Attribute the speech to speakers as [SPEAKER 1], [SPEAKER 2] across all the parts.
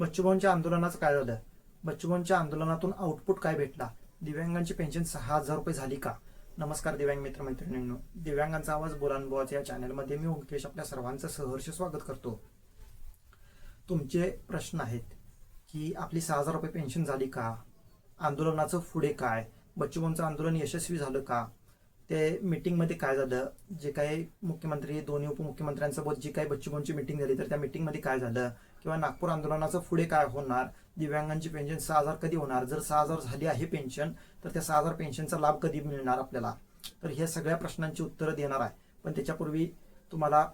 [SPEAKER 1] बच्चूभाऊंच्या आंदोलनाचं काय झालं? बच्चूभाऊंच्या आंदोलनातून आउटपुट काय भेटला? दिव्यांगांची पेन्शन सहा हजार रुपये झाली का? नमस्कार दिव्यांग मित्र मैत्रिणींनो दिव्यांगांचा आवाज बोलानुभवाच्या या चॅनलमध्ये मी ओंकेश आपल्या सर्वांचं सहर्ष स्वागत करतो. तुमचे प्रश्न आहेत की आपली सहा हजार रुपये पेन्शन झाली का? आंदोलनाचं पुढे काय? बच्चूभाऊंचं आंदोलन यशस्वी झालं का? ते मीटिंगमध्ये काय झालं? जे काही मुख्यमंत्री दोन्ही उपमुख्यमंत्र्यांसोबत जी काही बच्चूभाऊंची मीटिंग झाली तर त्या मीटिंगमध्ये काय झालं? किंवा नागपूर आंदोलनाचं पुढे काय होणार? दिव्यांगांची पेन्शन सहा हजार कधी होणार? जर सहा हजार झाली आहे पेन्शन तर त्या सहा हजार पेन्शनचा लाभ कधी मिळणार आपल्याला? तर ह्या सगळ्या प्रश्नांची उत्तरं देणार आहे. पण त्याच्यापूर्वी तुम्हाला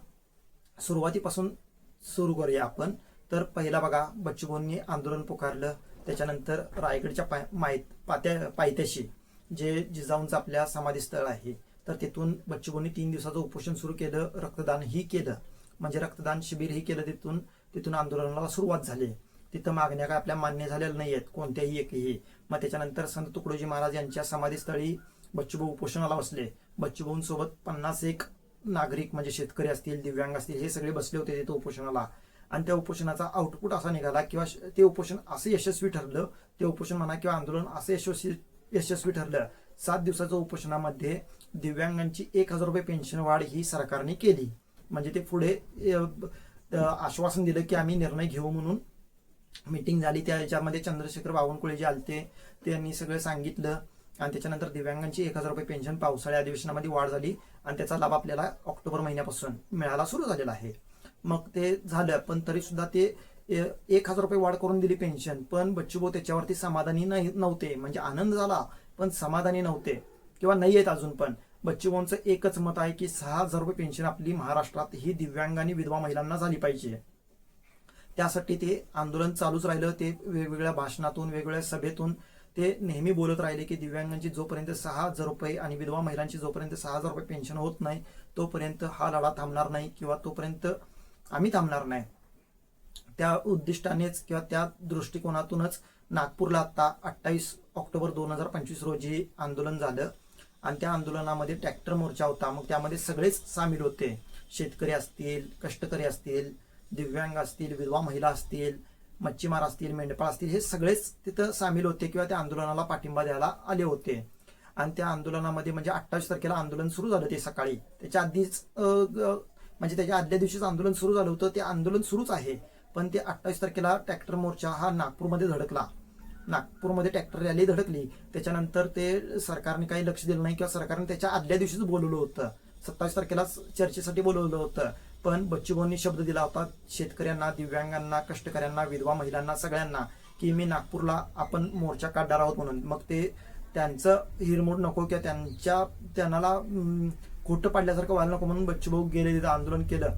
[SPEAKER 1] सुरुवातीपासून सुरू करूया आपण. तर पहिला बघा बच्चूभाऊंनी आंदोलन पुकारलं. त्याच्यानंतर रायगडच्या पाय माय पात्या पायथ्याशी जे जिजाऊंचं आपल्या समाधीस्थळ आहे. तर तिथून बच्चूभाऊंनी तीन दिवसाचं उपोषण सुरू केलं. रक्तदानही केलं. म्हणजे रक्तदान शिबिरही केलं तिथून. तिथून आंदोलनाला सुरुवात झाली. तिथं मागण्या काय आपल्या मान्य झालेल्या नाही आहेत कोणत्याही एकही. मग त्याच्यानंतर संत तुकडोजी महाराज यांच्या समाधीस्थळी बच्चूभाऊ उपोषणाला बसले. बच्चूभाऊंसोबत पन्नास एक नागरिक म्हणजे शेतकरी असतील दिव्यांग असतील हे सगळे बसले होते तिथं उपोषणाला. आणि त्या उपोषणाचा आउटपुट असा निघाला किंवा ते उपोषण असं यशस्वी ठरलं ते उपोषण म्हणा किंवा आंदोलन असं यशस्वी यशस्वी ठरलं. सात दिवसाच्या उपोषणामध्ये दिव्यांगांची एक हजार रुपये पेन्शन वाढ ही सरकारने केली. म्हणजे ते पुढे आश्वासन दिलं की आम्ही निर्णय घेऊ म्हणून मीटिंग झाली. त्या याच्यामध्ये चंद्रशेखर बावनकुळे जे आलते त्यांनी सगळं सांगितलं. आणि त्याच्यानंतर दिव्यांगांची एक हजार रुपये पेन्शन पावसाळ्या अधिवेशनामध्ये वाढ झाली. आणि त्याचा लाभ आपल्याला ऑक्टोबर महिन्यापासून मिळायला सुरू झालेला आहे. मग ते झालं पण तरी सुद्धा ते ए- एक हजार रुपये वाढ करून दिली पेन्शन पण बच्चूभाऊ त्याच्यावरती समाधानी नाही नव्हते. म्हणजे आनंद झाला पण समाधानी नव्हते. किंवा नाही आहेत अजून पण. बच्चूभाऊंचं एकच मत आहे की सहा हजार रुपये पेन्शन आपली महाराष्ट्रात ही दिव्यांग आणि विधवा महिलांना झाली पाहिजे. त्यासाठी ते आंदोलन चालूच राहिलं. ते वेगवेगळ्या भाषणातून वेगवेगळ्या सभेतून ते नेहमी बोलत राहिले की दिव्यांगांची जोपर्यंत सहा हजार रुपये आणि विधवा महिलांची जोपर्यंत सहा हजार रुपये पेन्शन होत नाही तोपर्यंत हा लढा थांबणार नाही किंवा तोपर्यंत आम्ही थांबणार नाही. त्या उद्दिष्टानेच किंवा त्या दृष्टिकोनातूनच नागपूरला आता अठ्ठावीस ऑक्टोबर दोन हजार पंचवीस रोजी आंदोलन झालं. आणि त्या आंदोलनामध्ये ट्रॅक्टर मोर्चा होता. मग त्यामध्ये सगळेच सामील होते. शेतकरी असतील कष्टकरी असतील दिव्यांग असतील विधवा महिला असतील मच्छीमार असतील मेंढपाळ असतील हे सगळेच तिथं सामील होते किंवा त्या आंदोलनाला पाठिंबा द्यायला आले होते. आणि त्या आंदोलनामध्ये म्हणजे अठ्ठावीस तारखेला आंदोलन सुरू झालं ते सकाळी. त्याच्या आधीच म्हणजे त्याच्या आदल्या दिवशीच आंदोलन सुरू झालं होतं. ते आंदोलन सुरूच आहे. पण ते अठ्ठावीस तारखेला ट्रॅक्टर मोर्चा हा नागपूरमध्ये धडकला. नागपूरमध्ये ट्रॅक्टर रॅली धडकली. त्याच्यानंतर ते सरकारने काही लक्ष दिलं नाही किंवा सरकारने त्याच्या आदल्या दिवशीच बोलवलं होतं. सत्तावीस तारखेलाच चर्चेसाठी बोलवलं होतं. पण बच्चूभाऊंनी शब्द दिला होता शेतकऱ्यांना दिव्यांगांना कष्टकऱ्यांना विधवा महिलांना सगळ्यांना की मी नागपूरला आपण मोर्चा काढणार आहोत म्हणून. मग ते त्यांचं हिरमोड नको किंवा त्यांच्या त्यांना खोटं पाडल्यासारखं व्हायला नको म्हणून बच्चूभाऊ गेले तिथं आंदोलन केलं.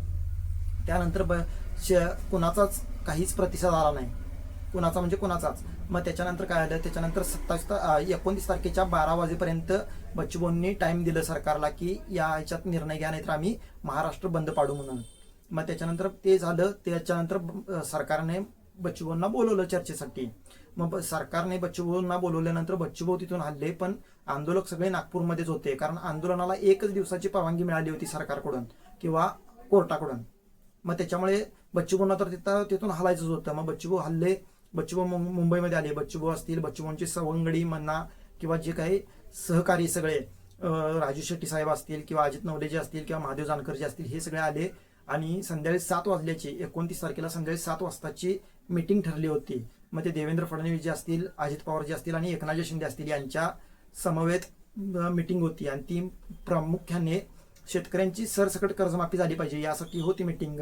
[SPEAKER 1] त्यानंतर ब श- कुणाचाच काहीच प्रतिसाद आला नाही. कुणाचा म्हणजे कुणाचाच. मग त्याच्यानंतर काय आलं? त्याच्यानंतर सत्तावीस एकोणतीस तारखेच्या बारा वाजेपर्यंत बच्चूभाऊंनी टाइम दिलं सरकारला की या ह्याच्यात निर्णय घ्या नाहीतर आम्ही महाराष्ट्र बंद पाडू म्हणून. मग त्याच्यानंतर ते झालं. त्याच्यानंतर सरकारने बच्चूभाऊंना बोलवलं चर्चेसाठी. मग सरकारने बच्चूभाऊंना बोलवल्यानंतर बच्चूभाऊ तिथून हल्ले पण आंदोलक सगळे नागपूरमध्येच होते. कारण आंदोलनाला एकच दिवसाची परवानगी मिळाली होती सरकारकडून किंवा कोर्टाकडून. मग त्याच्यामुळे बच्चूभाऊंना तर तिथं तिथून हलायचंच होतं. मग बच्चूभाऊ हल्ले बच्चूभाऊ मुं- मुंबईमध्ये आले. बच्चूभाऊ असतील बच्चूभाऊंची सवंगडी म्हणा किंवा जे काही सहकारी सगळे राजू शेट्टी साहेब असतील किंवा अजित नवलेजे असतील किंवा महादेव जानकर जे असतील हे सगळे आले आणि संध्याकाळी सात वाजल्याची एकोणतीस तारखेला संध्याकाळी सात वाजताची मीटिंग ठरली होती. मग ते देवेंद्र फडणवीस जे असतील अजित पवार जे असतील आणि एकनाथ शिंदे असतील यांच्या समवेत मीटिंग होती. आणि ती प्रामुख्याने शेतकऱ्यांची सरसकट कर्जमाफी झाली पाहिजे यासाठी होती मीटिंग.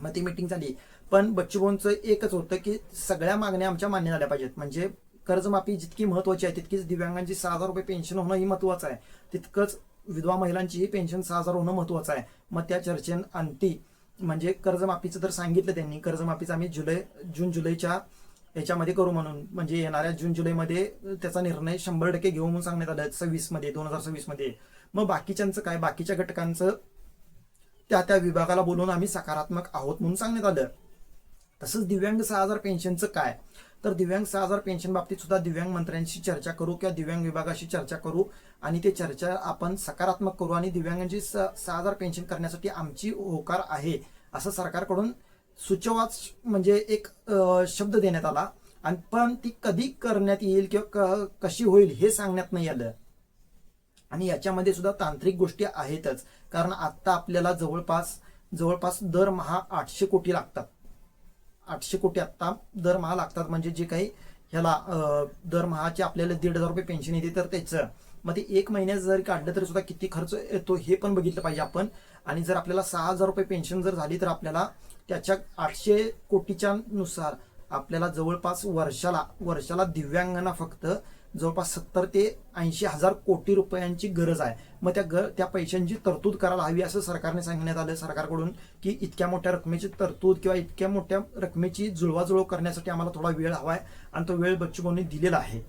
[SPEAKER 1] मग ती मीटिंग झाली. पण बच्चूभाऊंचं एकच होतं की सगळ्या मागण्या आमच्या मान्य झाल्या पाहिजेत. म्हणजे कर्जमाफी जितकी महत्वाची आहे तितकीच दिव्यांगांची सहा हजार रुपये पेन्शन होणं ही महत्वाचं आहे. तितकंच विधवा महिलांचीही पेन्शन सहा हजार होणं महत्वाचं आहे. मग त्या चर्चेन अंती म्हणजे कर्जमाफीचं तर सांगितलं त्यांनी. कर्जमाफीचं आम्ही जुलै जून जुलैच्या याच्यामध्ये करू म्हणून. म्हणजे येणाऱ्या जून जुलैमध्ये त्याचा निर्णय शंभर टक्के घेऊ म्हणून सांगण्यात आलं. सव्वीसमध्ये दोन हजार सव्वीसमध्ये मग बाकीच्यांचं काय? बाकीच्या घटकांचं त्या त्या विभागाला बोलवून आम्ही सकारात्मक आहोत म्हणून सांगण्यात आलं. तसंच दिव्यांग सहा हजार पेन्शनचं काय? तर दिव्यांग सहा हजार पेन्शन बाबतीत सुद्धा दिव्यांग मंत्र्यांशी चर्चा करू किंवा दिव्यांग विभागाशी चर्चा करू आणि ते चर्चा आपण सकारात्मक करू आणि दिव्यांगांची स- सहा हजार पेन्शन करण्यासाठी आमची होकार आहे असं सरकारकडून सुचवाच म्हणजे एक शब्द देण्यात आला. आणि पण ती कधी करण्यात येईल किंवा क- कशी होईल हे सांगण्यात नाही आलं. आणि याच्यामध्ये सुद्धा तांत्रिक गोष्टी आहेतच. कारण आता आपल्याला जवळपास जवळपास दरमहा आठशे कोटी लागतात. आठशे कोटी आत्ता दरमहा लागतात. म्हणजे जे काही ह्याला दरमहाचे आपल्याला दीड हजार रुपये पेन्शन येते तर त्याचं. मग ते एक महिन्यात जर काढलं तरी सुद्धा किती खर्च येतो हे पण बघितलं पाहिजे आपण. आणि जर आपल्याला सहा हजार रुपये पेन्शन जर झाली तर आपल्याला त्याच्या आठशे कोटीच्या नुसार आपल्याला जवळपास वर्षाला वर्षाला दिव्यांगांना फक्त जवळपास सत्तर ते ऐंशी हजार कोटी रुपयांची गरज आहे. मग त्या ग त्या पैशांची तरतूद करायला हवी असं सरकारने सांगण्यात आलं. सरकारकडून की इतक्या मोठ्या रकमेची तरतूद किंवा इतक्या मोठ्या रकमेची जुळवाजुळव करण्यासाठी आम्हाला थोडा वेळ हवा आहे आणि तो वेळ बच्चूभाऊंनी दिलेला आहे.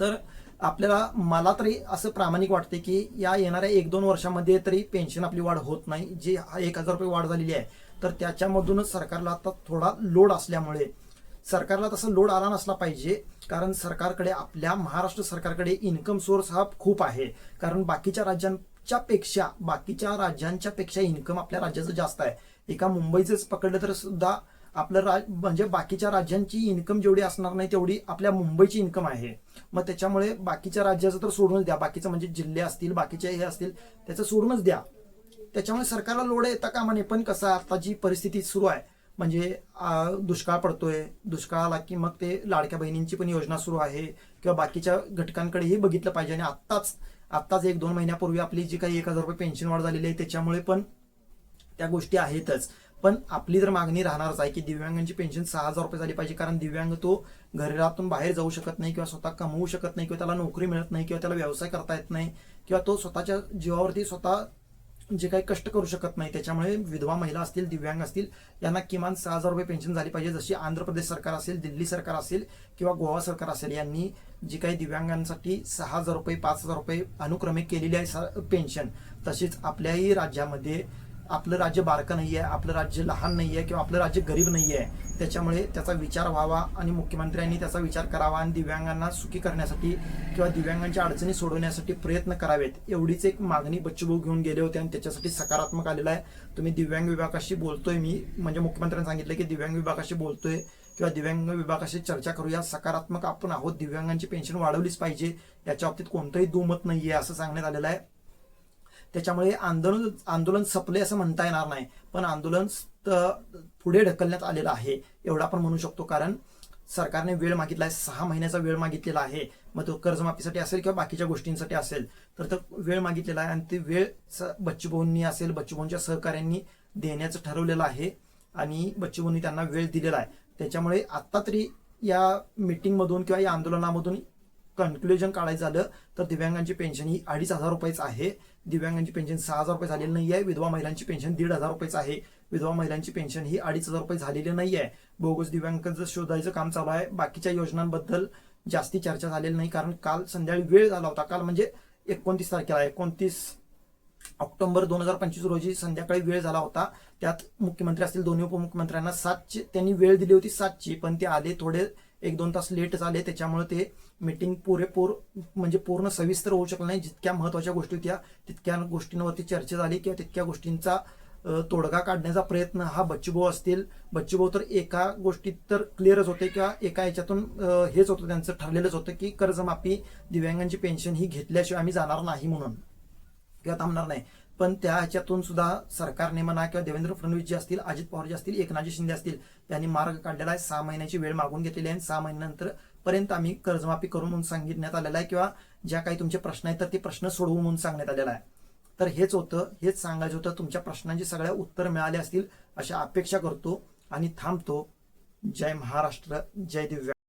[SPEAKER 1] तर आपल्याला मला तरी असं प्रामाणिक वाटते की या येणाऱ्या एक दोन वर्षामध्ये तरी पेन्शन आपली वाढ होत नाही. जी एक हजार रुपये वाढ झालेली आहे तर त्याच्यामधूनच सरकारला आता थोडा लोड असल्यामुळे सरकारला तसं लोड आला नसला पाहिजे कारण सरकारकडे आपल्या महाराष्ट्र सरकारकडे इन्कम सोर्स हा खूप आहे. कारण बाकीच्या राज्यांच्या पेक्षा बाकीच्या राज्यांच्या पेक्षा इन्कम आपल्या राज्याचं जास्त आहे. एका मुंबईचंच पकडलं तर सुद्धा आपलं राज म्हणजे बाकीच्या राज्यांची इन्कम जेवढी असणार नाही तेवढी आपल्या मुंबईची इन्कम आहे. मग त्याच्यामुळे बाकीच्या राज्याचं तर सोडूनच द्या. बाकीचं म्हणजे जिल्हे असतील बाकीचे हे असतील त्याचं सोडूनच द्या. त्याच्यामुळे सरकारला लोड येता कामा नये पण कसं आहे, आता जी परिस्थिती सुरू आहे म्हणजे दुष्काळ पडतोय दुष्काळ आला की मग ते लाडक्या बहिणींची पण योजना सुरू आहे किंवा बाकीच्या घटकांकडेही बघितलं पाहिजे. आणि आत्ताच आत्ताच एक दोन महिन्यापूर्वी आपली जी काही एक हजार रुपये पेन्शन वाढ झालेली आहे त्याच्यामुळे पण त्या गोष्टी आहेतच. पण आपली जर मागणी राहणारच आहे की दिव्यांगांची पेन्शन सहा हजार रुपये झाली पाहिजे कारण दिव्यांग तो घरातून बाहेर जाऊ शकत नाही किंवा स्वतः कमवू शकत नाही किंवा त्याला नोकरी मिळत नाही किंवा त्याला व्यवसाय करता येत नाही किंवा तो स्वतःच्या जीवावरती स्वतः जे काही कष्ट करू शकत नाही त्याच्यामुळे विधवा महिला असतील दिव्यांग असतील यांना किमान सहा हजार रुपये पेन्शन झाली पाहिजे. जशी आंध्र प्रदेश सरकार असेल दिल्ली सरकार असेल किंवा गोवा सरकार असेल यांनी जी काही दिव्यांगांसाठी सहा हजार रुपये पाच हजार रुपये अनुक्रमे केलेली आहे स- पेन्शन तशीच आपल्याही राज्यामध्ये आपलं राज्य बारकं नाही आहे आपलं राज्य लहान नाही आहे किंवा आपलं राज्य गरीब नाही आहे त्याच्यामुळे त्याचा विचार व्हावा आणि मुख्यमंत्र्यांनी त्याचा विचार करावा आणि दिव्यांगांना सुखी करण्यासाठी किंवा दिव्यांगांच्या अडचणी सोडवण्यासाठी प्रयत्न करावेत. एवढीच एक मागणी बच्चूभाऊ घेऊन गेले होते आणि त्याच्यासाठी सकारात्मक आलेला आहे. तुम्ही दिव्यांग विभागाशी बोलतोय मी. म्हणजे मुख्यमंत्र्यांनी सांगितलं की दिव्यांग विभागाशी बोलतोय किंवा दिव्यांग विभागाशी चर्चा करूया. सकारात्मक आपण आहोत. दिव्यांगांची पेन्शन वाढवलीच पाहिजे. याच्या बाबतीत कोणतंही दुमत नाहीये असं सांगण्यात आलेलं आहे. त्याच्यामुळे आंदोलन आंदोलन संपले असं म्हणता येणार नाही. पण आंदोलन स्त- पुढे ढकलण्यात आलेलं आहे एवढा आपण म्हणू शकतो. कारण सरकारने वेळ मागितला आहे सहा महिन्याचा वेळ मागितलेला आहे. मग तो कर्जमाफीसाठी असेल किंवा बाकीच्या गोष्टींसाठी असेल तर तो वेळ मागितलेला आहे. आणि ती वेळ स- बच्चूभाऊंनी असेल बच्चूभाऊंच्या सहकार्यांनी देण्याचं ठरवलेलं आहे. आणि बच्चूभाऊंनी त्यांना वेळ दिलेला आहे. त्याच्यामुळे आत्ता तरी या मीटिंगमधून किंवा या आंदोलनामधून कन्क्लुजन काढायचं झालं तर दिव्यांगांची पेन्शन ही अडीच हजार रुपयेच आहे. दिव्यांगांची पेन्शन सहा हजार रुपये झालेली नाही आहे विधवा महिलांची पेन्शन दीड हजार रुपयेच आहे. विधवा महिलांची पेन्शन ही अडीच हजार रुपये झालेली नाही आहे बोगस दिव्यांगांचं शोधायचं काम चालू आहे. बाकीच्या योजनांबद्दल जास्ती चर्चा झालेली नाही कारण काल संध्याकाळी वेळ झाला होता. काल म्हणजे एकोणतीस तारखेला एकोणतीस ऑक्टोबर दोन हजार पंचवीस रोजी संध्याकाळी वेळ झाला होता. त्यात मुख्यमंत्री असतील दोन्ही उपमुख्यमंत्र्यांना सातची त्यांनी वेळ दिली होती सातची पण ते आले थोडे एक दोन तास लेट झाले त्याच्यामुळे ते मीटिंग पुरेपूर म्हणजे पूर्ण सविस्तर होऊ शकलं नाही. जितक्या महत्त्वाच्या गोष्टी होत्या तितक्या गोष्टींवरती चर्चा झाली किंवा तितक्या गोष्टींचा तोडगा काढण्याचा प्रयत्न हा बच्चूभाऊ असतील. बच्चूभाऊ तर एका गोष्टीत तर क्लिअरच होते किंवा एका याच्यातून हेच होतं त्यांचं ठरलेलंच होतं की कर्जमाफी दिव्यांगांची पेन्शन ही घेतल्याशिवाय आम्ही जाणार नाही म्हणून. किंवा थांबणार नाही. पण त्या ह्याच्यातून सुद्धा सरकारने म्हणा किंवा देवेंद्र फडणवीस जे असतील अजित पवार जे असतील एकनाथजी शिंदे असतील त्यांनी मार्ग काढलेला आहे. सहा महिन्याची वेळ मागून घेतलेली आहे आणि सहा महिन्यानंतर पर्यंत आम्ही कर्जमाफी करून म्हणून सांगितण्यात आलेलं आहे किंवा ज्या काही तुमचे प्रश्न आहेत तर ते प्रश्न सोडवू म्हणून सांगण्यात आलेला आहे. तर हेच होतं हेच सांगायचं होतं. तुमच्या प्रश्नांची सगळ्या उत्तर मिळाले असतील अशा अपेक्षा करतो आणि थांबतो. जय महाराष्ट्र जय दिव्या.